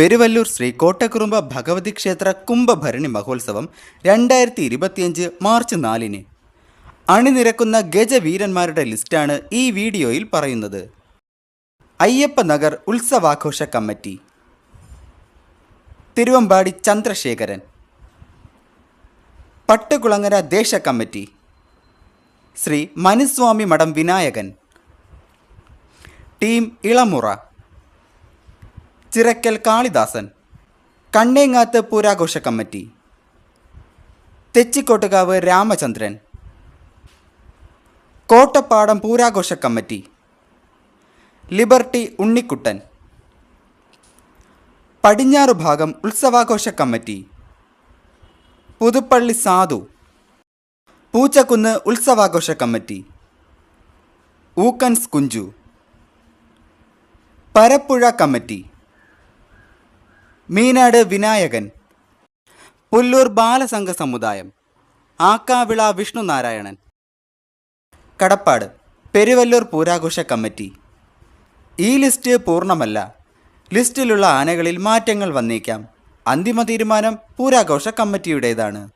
പെരുവല്ലൂർ ശ്രീ കോട്ടക്കുറുമ്പ ഭഗവതി ക്ഷേത്ര കുംഭഭരണി മഹോത്സവം രണ്ടായിരത്തി ഇരുപത്തിയഞ്ച് മാർച്ച് നാലിന്. അണിനിരക്കുന്ന ഗജവീരന്മാരുടെ ലിസ്റ്റാണ് ഈ വീഡിയോയിൽ പറയുന്നത്. അയ്യപ്പ നഗർ ഉത്സവാഘോഷ കമ്മിറ്റി. തിരുവമ്പാടി ചന്ദ്രശേഖരൻ. പട്ടുകുളങ്ങര ദേശ കമ്മിറ്റി. ശ്രീ മനുസ്വാമി മഠം വിനായകൻ. ടീം ഇളമുറ. ചിറക്കൽ കാളിദാസൻ കണ്ണേങ്ങാത്ത് പൂരാഘോഷ കമ്മിറ്റി തെച്ചിക്കോട്ടുകാവ് രാമചന്ദ്രൻ കോട്ടപ്പാടം പൂരാഘോഷ കമ്മിറ്റി ലിബർട്ടി ഉണ്ണിക്കുട്ടൻ പടിഞ്ഞാറ് ഭാഗം ഉത്സവാഘോഷ കമ്മിറ്റി പുതുപ്പള്ളി സാധു പൂച്ചക്കുന്ന് ഉത്സവാഘോഷ കമ്മിറ്റി ഊക്കൻസ് കുഞ്ചു പരപ്പുഴ കമ്മിറ്റി മീനാട് വിനായകൻ. പുല്ലൂർ ബാലസംഘ സമുദായം. ആക്കാവിള വിഷ്ണുനാരായണൻ കടപ്പാട് പെരുവല്ലൂർ പൂരാഘോഷ കമ്മിറ്റി. ഈ ലിസ്റ്റ് പൂർണമല്ല. ലിസ്റ്റിലുള്ള ആനകളിൽ മാറ്റങ്ങൾ വന്നേക്കാം. അന്തിമ തീരുമാനം പൂരാഘോഷ കമ്മിറ്റിയുടേതാണ്.